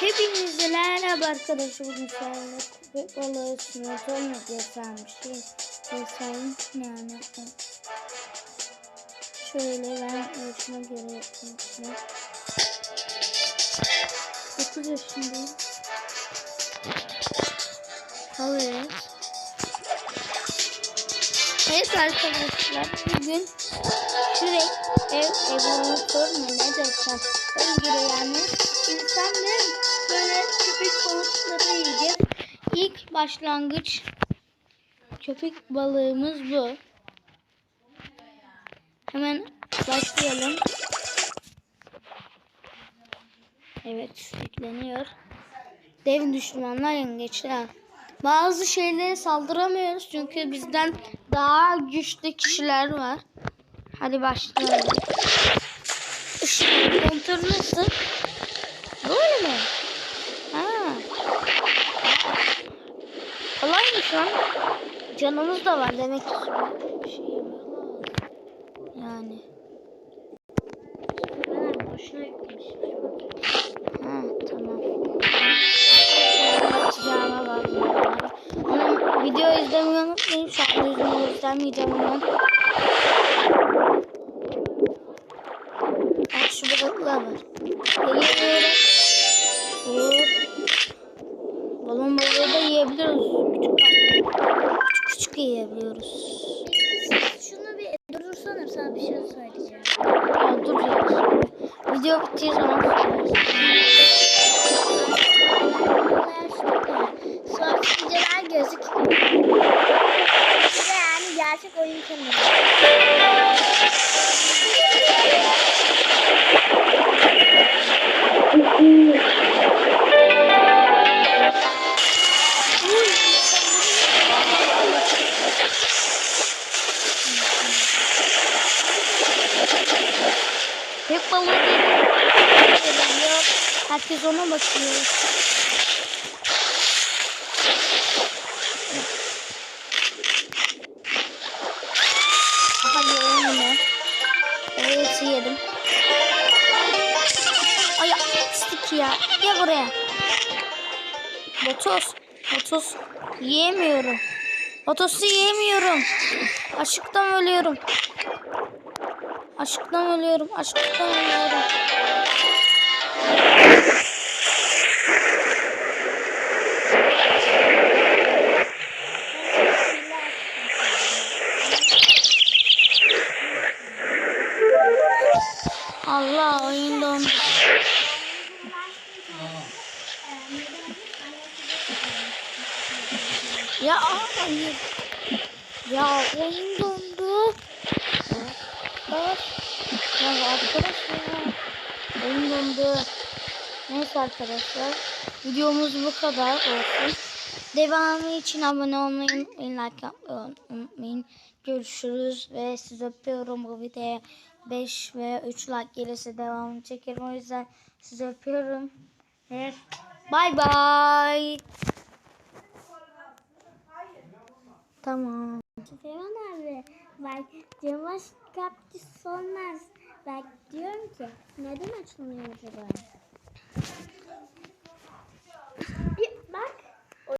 Hepinize merhaba arkadaşlar. Bugün seninle köpek balığı simülatörünü göstermiştim. Göstereyim yani. Şöyle ben yaşıma göre yapayım. 9 yaşındayım. Evet. Evet arkadaşlar bugün sürekli ev evaluatör mü ne desem öyle yani insanların böyle köpek balıkları yiyeceğiz. İlk başlangıç köpek balığımız bu. Hemen başlayalım. Evet yükleniyor. Dev düşmanlar yengeçler. Bazı şeylere saldıramıyoruz çünkü bizden daha güçlü kişiler var. Hadi başlayalım. Işık kontrol nasıl? Böyle mi? Ha. Kolaymış lan. Canımız da var demek ki. Şey. Yani. Ben boşuna an. Ha tamam. Açacağıma bakmıyorum. Onun video izlemeyi unutmayın. Şu an yüzümü yiyebiliyoruz. Küçük balık. Küçük küçük yiyebiliyoruz. Şunu bir durursana sana bir şey söyleyeceğim. Ya dur ya. Video bittiği zaman. Sonra videolar gözüküyor. De yani gerçek oyun kanalı. Balığı geliyor. Herkes ona bakıyor. Yiyorum onu. Evet yedim. Ay pislik ya. Gel buraya. Botos. Botos. Yiyemiyorum. Botos'u yiyemiyorum. Açlıktan ölüyorum. Aşktan ölüyorum. Aşktan ölüyorum. Allah oyun. Ya hayır. Ya oyun dondu. Arkadaş. Ya arkadaş ya. Oyun dondu. Neyse arkadaşlar. Videomuz bu kadar olsun. Devamı için abone olmayı unutmayın. Like yapmayı unutmayın. Görüşürüz ve sizi öpüyorum. Bu videoya 5 ve 3 like gelirse devamını çekerim. O yüzden sizi öpüyorum. Ve bay bay. Tamam. Bak cama kaktüs olmaz. Bak diyorum ki neden açılmıyor acaba? Bir